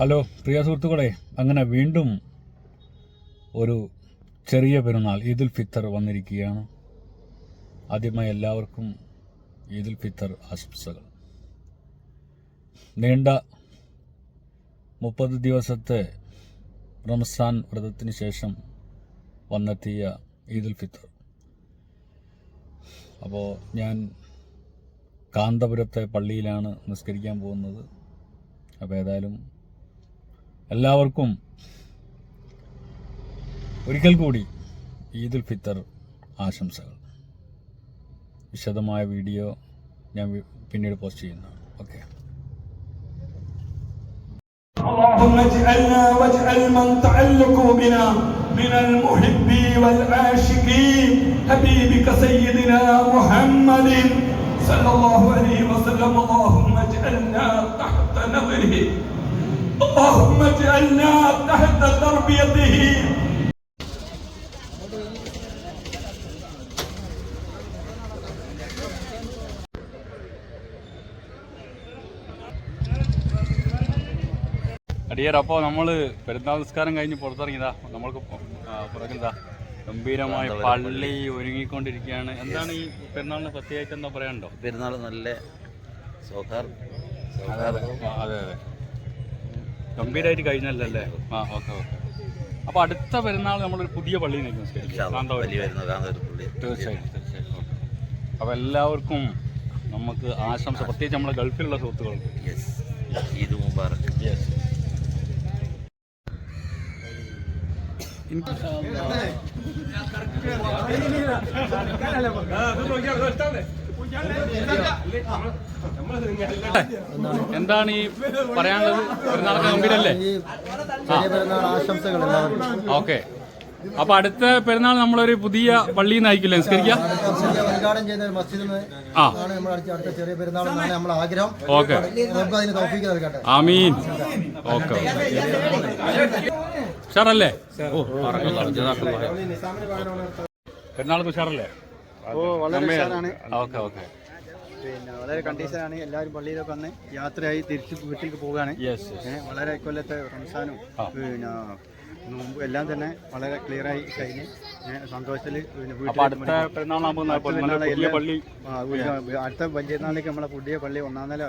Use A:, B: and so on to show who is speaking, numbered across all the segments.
A: Hello പ്രിയ സുഹൃത്തുക്കളെ അങ്ങനെ വീണ്ടും ഒരു ചെറിയ പെരുന്നാൾ ഈദുൽ ഫിത്തർ വന്നിരിക്കുകയാണ്. ആദ്യമായി എല്ലാവർക്കും ഈദുൽ ഫിത്തർ ആശംസകൾ. നീണ്ട മുപ്പത് ദിവസത്തെ റംസാൻ വ്രതത്തിന് ശേഷം വന്നെത്തിയ ഈദുൽ ഫിത്തർ. അപ്പോൾ ഞാൻ കാന്തപുരത്തെ പള്ളിയിലാണ് നിസ്കരിക്കാൻ പോകുന്നത്. അപ്പോൾ ഏതായാലും എല്ലാവർക്കും ഒരിക്കൽ കൂടി ഈദുൽ ഫിത്തർ ആശംസകൾ വിശദമായ വീഡിയോ ഞാൻ വി- പിന്നീട് പോസ്റ്റ് ചെയ്യുന്നതാണ് ഓക്കെ
B: اللهم اجعلنا واجعل من تعلقوا بنا من المحبين والعاشقين حبيبك سيدنا محمد صلى الله عليه وسلم اللهم اجعلنا تحت نظره اللهم اجعلنا تحت تربيته
A: അടിയർ അപ്പോൾ നമ്മൾ പെരുന്നാൾ നിസ്കാരം കഴിഞ്ഞ് പുറത്തിറങ്ങിയതാ നമ്മൾക്ക് പുറകിതാ ഗംഭീരമായ പള്ളി ഒരുങ്ങിക്കൊണ്ടിരിക്കുകയാണ് എന്താണ് ഈ പെരുന്നാളിന് പ്രത്യേകിച്ച് എന്താ പറയാനുണ്ടോ
C: പെരുന്നാൾ നല്ല സൗഹാർ
A: അതെ അതെ ആ, അതെ അതെ ഗംഭീരമായിട്ട് കഴിഞ്ഞല്ലേ ആ ഓക്കെ ഓക്കെ. അപ്പോൾ അടുത്ത പെരുന്നാൾ നമ്മളൊരു പുതിയ
C: പള്ളി.
A: തീർച്ചയായും തീർച്ചയായും അപ്പോൾ എല്ലാവർക്കും നമുക്ക് ആശംസ പ്രത്യേകിച്ച് നമ്മുടെ ഗൾഫിലുള്ള സുഹൃത്തുക്കൾക്ക്.
C: ഈദ് മുബാറക്.
A: യെസ് എന്താണ് ഈ പറയാനുള്ളത്? പെരുന്നാളൊക്കെ ഗംഭീരല്ലേ?
D: പെരുന്നാൾ ആശംസകൾ എല്ലാവർക്കും
A: ഓക്കെ. അപ്പൊ അടുത്ത പെരുന്നാൾ നമ്മളൊരു പുതിയ പള്ളിയിൽ നയിക്കില്ല നിസ്കരിക്കാം?
D: ഉദ്ഘാടനം ഒരു മസ്ജിദിൽ ആണ് നമ്മൾ അടുത്ത ചെറിയ പെരുന്നാൾ എന്നാണ് നമ്മുടെ ആഗ്രഹം.
A: ഓക്കെ.
D: നമുക്ക് അതിന് നൽകട്ടെ
A: ആമീൻ. ഓക്കെ. ഉഷാറല്ലേ? ഓ പെരുന്നാൾക്ക് ഉഷാറല്ലേ?
E: ഓ വളരെ ഉഷാറാണ്.
A: Okay okay.
E: പിന്നെ വളരെ കണ്ടീഷനാണ് എല്ലാവരും പള്ളിയിലൊക്കെ വന്ന് യാത്രയായി തിരിച്ച് വീട്ടിലേക്ക് പോവുകയാണ്. വളരെ കൊല്ലത്തെ റംസാനും പിന്നെ നോമ്പ് എല്ലാം തന്നെ വളരെ ക്ലിയറായി കഴിഞ്ഞ് സന്തോഷത്തിൽ
A: അടുത്ത
E: വലിയനാളിലേക്ക് നമ്മളെ പുതിയ പള്ളി ഒന്നാം നില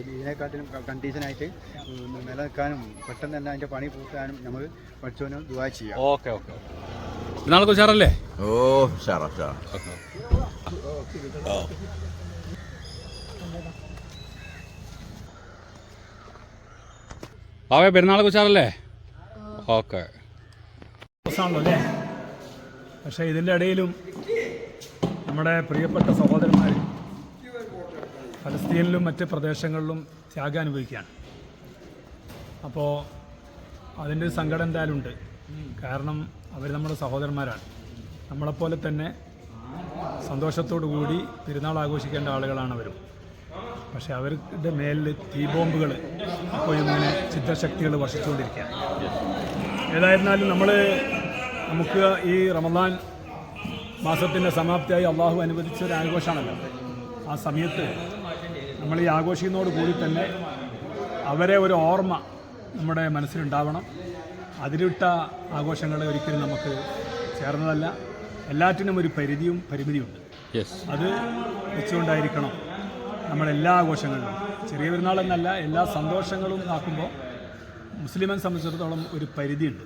E: ഇതിനെക്കാട്ടിലും കണ്ടീഷനായിട്ട് നിലനിൽക്കാനും പെട്ടെന്ന് തന്നെ അതിന്റെ പണി പൂട്ടാനും നമ്മൾ പഠിച്ചവനും ദുവാ ചെയ്യാം.
A: Okay okay. പെരുന്നാൾക്ക് ഉഷാറല്ലേ?
C: ഓ ഉഷാറ ഉഷാറ.
A: ബാവേ പെരുന്നാൾക്ക് ഉഷാറല്ലേ? ഓക്കെ.
F: ദിവസമാണല്ലോ അല്ലേ? പക്ഷേ ഇതിന്റെ ഇടയിലും നമ്മുടെ പ്രിയപ്പെട്ട സഹോദരന്മാർ ഫലസ്തീനിലും മറ്റ് പ്രദേശങ്ങളിലും ത്യാഗം അനുഭവിക്കുകയാണ്. അപ്പോൾ അതിന്റെ ഒരു സങ്കടം എന്തായാലും ഉണ്ട്. കാരണം അവർ നമ്മുടെ സഹോദരന്മാരാണ്. നമ്മളെപ്പോലെ തന്നെ സന്തോഷത്തോടു കൂടി പെരുന്നാൾ ആഘോഷിക്കേണ്ട ആളുകളാണ് അവരും. പക്ഷേ അവരുടെ മേലിൽ തീ ബോംബുകൾ അപ്പോൾ ഇങ്ങനെ ചിത്രശക്തികൾ വർഷിച്ചുകൊണ്ടിരിക്കുകയാണ്. ഏതായിരുന്നാലും നമ്മൾ നമുക്ക് ഈ റമദാൻ മാസത്തിന്റെ സമാപ്തിയായി അള്ളാഹു അനുവദിച്ച ഒരു ആഘോഷമാണല്ലോ. ആ സമയത്ത് നമ്മൾ ഈ ആഘോഷിക്കുന്നതോട് കൂടി തന്നെ അവരെ ഒരു ഓർമ്മ നമ്മുടെ മനസ്സിലുണ്ടാവണം. അതിലിട്ട ആഘോഷങ്ങളെ ഒരിക്കലും നമുക്ക് ചേർന്നതല്ല. എല്ലാറ്റിനും ഒരു പരിധിയും പരിമിതിയുണ്ട്. അത് വെച്ചുകൊണ്ടായിരിക്കണം നമ്മളെല്ലാ ആഘോഷങ്ങളിലും. ചെറിയ പെരുന്നാളെന്നല്ല എല്ലാ സന്തോഷങ്ങളും ആക്കുമ്പോൾ മുസ്ലിമെ സംബന്ധിച്ചിടത്തോളം ഒരു പരിധിയുണ്ട്.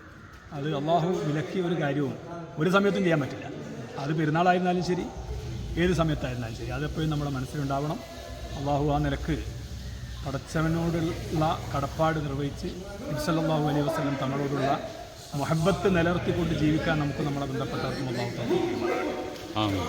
F: അത് അള്ളാഹു വിലക്കിയ ഒരു കാര്യവും ഒരു സമയത്തും ചെയ്യാൻ പറ്റില്ല. അത് പെരുന്നാളായിരുന്നാലും ശരി ഏത് സമയത്തായിരുന്നാലും ശരി. അതെപ്പോഴും നമ്മുടെ മനസ്സിലുണ്ടാവണം. അള്ളാഹു ആ നിലയ്ക്ക് പടച്ചവനോടുള്ള കടപ്പാട് നിർവഹിച്ച് നബ്സല്ലാഹു അലൈഹി വസ്ലം തങ്ങളോടുള്ള മൊഹബത്ത് നിലനിർത്തിക്കൊണ്ട് ജീവിക്കാൻ നമുക്ക് നമ്മളെ ബന്ധപ്പെട്ടവർക്കും
A: ആമീൻ.